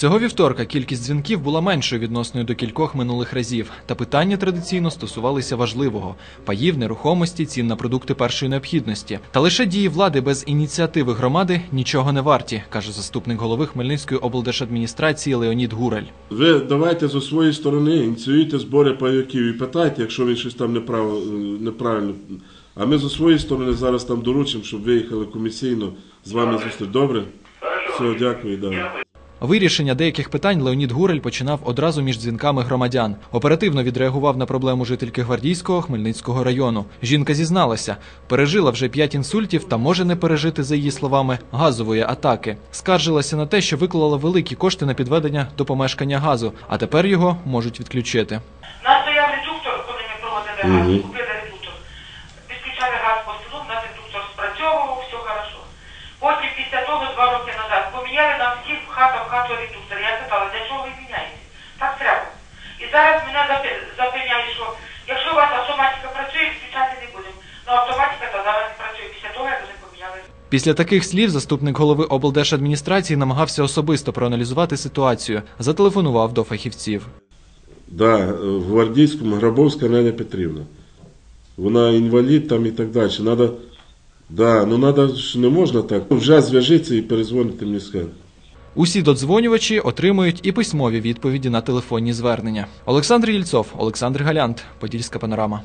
Цього вівторка кількість дзвінків була меншою відносною до кількох минулих разів, та питання традиційно стосувалися важливого паїв, нерухомості, цін на продукти першої необхідності. Та лише дії влади без ініціативи громади нічого не варті, каже заступник голови Хмельницької облдержадміністрації Леонід Гураль. Ви давайте зі своєї сторони ініціюйте збори пайоків і питайте, якщо він щось там неправ- неправильно. А ми зі своєї сторони зараз там доручимо, щоб виїхали комісійно з вами зустріч. Добре? Все, дякую, да. Вирішення деяких питань Леонід Гурель починав одразу між дзвінками громадян. Оперативно відреагував на проблему жительки Гвардійського Хмельницького району. Жінка зізналася, пережила вже п'ять інсультів та може не пережити, за її словами, газової атаки. Скаржилася на те, що виклала великі кошти на підведення до помешкання газу, а тепер його можуть відключити. У нас стояв редуктор, коли ми проводили газ, хата в. Я питала, для чого ви міняєте? Так треба. І зараз мене запевняє, що якщо у вас автоматика працює, відключати не будемо. Ну автоматика то зараз не працює після того, як вже поміняли. Після таких слів заступник голови облдержадміністрації намагався особисто проаналізувати ситуацію. Зателефонував до фахівців. Да, в Гвардійському Грабовська Неля Петрівна. Вона інвалід там і так далі. Надо, да, ну надо ж не можна так. Вже зв'яжіться і перезвоните мені скажете. Усі додзвонювачі отримують і письмові відповіді на телефонні звернення. Олександр Єльцов, Олександр Галянт, Подільська панорама.